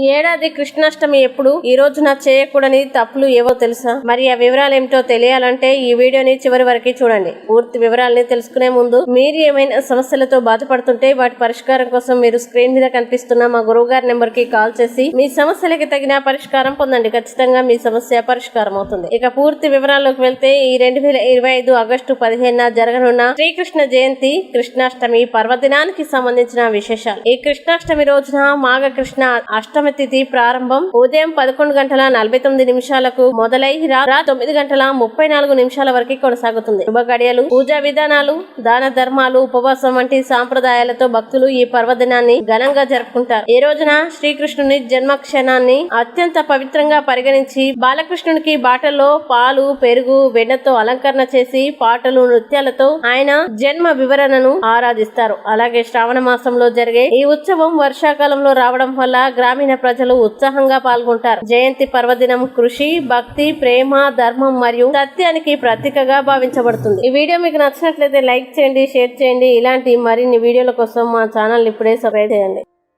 ఈ ఏడాది కృష్ణాష్టమి ఎప్పుడు? ఈ రోజున చేయకూడని తప్పులు ఏవో తెలుసా? మరి ఆ వివరాలు ఏమిటో తెలియాలంటే ఈ వీడియోని చివరి వరకు చూడండి. పూర్తి వివరాలని తెలుసుకునే ముందు మీరు ఏమైనా సమస్యలతో బాధపడుతుంటే వాటి పరిష్కారం కోసం మీరు స్క్రీన్ మీద కనిపిస్తున్న మా గురువు గారి నెంబర్కి కాల్ చేసి మీ సమస్యలకి తగిన పరిష్కారం పొందండి. ఖచ్చితంగా మీ సమస్య పరిష్కారం అవుతుంది. ఇక పూర్తి వివరాల్లోకి వెళ్తే ఈ రెండు వేల ఇరవై ఐదు ఆగస్టు పదిహేనున జరగనున్న శ్రీకృష్ణ జయంతి కృష్ణాష్టమి పర్వదినానికి సంబంధించిన విశేషాలు. ఈ కృష్ణాష్టమి రోజున మాఘ కృష్ణ అష్టమి తిథి ప్రారంభం. ఉదయం పదకొండు గంటల నలభై తొమ్మిది నిమిషాలకు మొదలై రా తొమ్మిది గంటల ముప్పై నాలుగు నిమిషాల వరకు కొనసాగుతుంది. శుభ గడియలు పూజా విధానాలు దాన ధర్మాలు ఉపవాసం వంటి సాంప్రదాయాలతో భక్తులు ఈ పర్వదినాన్ని ఘనంగా జరుపుకుంటారు. ఈ రోజున శ్రీకృష్ణుని జన్మక్షణాన్ని అత్యంత పవిత్రంగా పరిగణించి బాలకృష్ణునికి బాటలో పాలు పెరుగు వెన్నతో అలంకరణ చేసి పాటలు నృత్యాలతో ఆయన జన్మ వివరణను ఆరాధిస్తారు. అలాగే శ్రావణ మాసంలో జరిగే ఈ ఉత్సవం వర్షాకాలంలో రావడం వల్ల గ్రామీణ ప్రజలు ఉత్సాహంగా పాల్గొంటారు. జయంతి పర్వదినం కృషి భక్తి ప్రేమ ధర్మం మరియు సత్యానికి ప్రతీకగా భావించబడుతుంది. ఈ వీడియో మీకు నచ్చినట్లయితే లైక్ చేయండి షేర్ చేయండి. ఇలాంటి మరిన్ని వీడియోల కోసం మా ఛానల్ ఇప్పుడే సబ్స్క్రైబ్ చేయండి.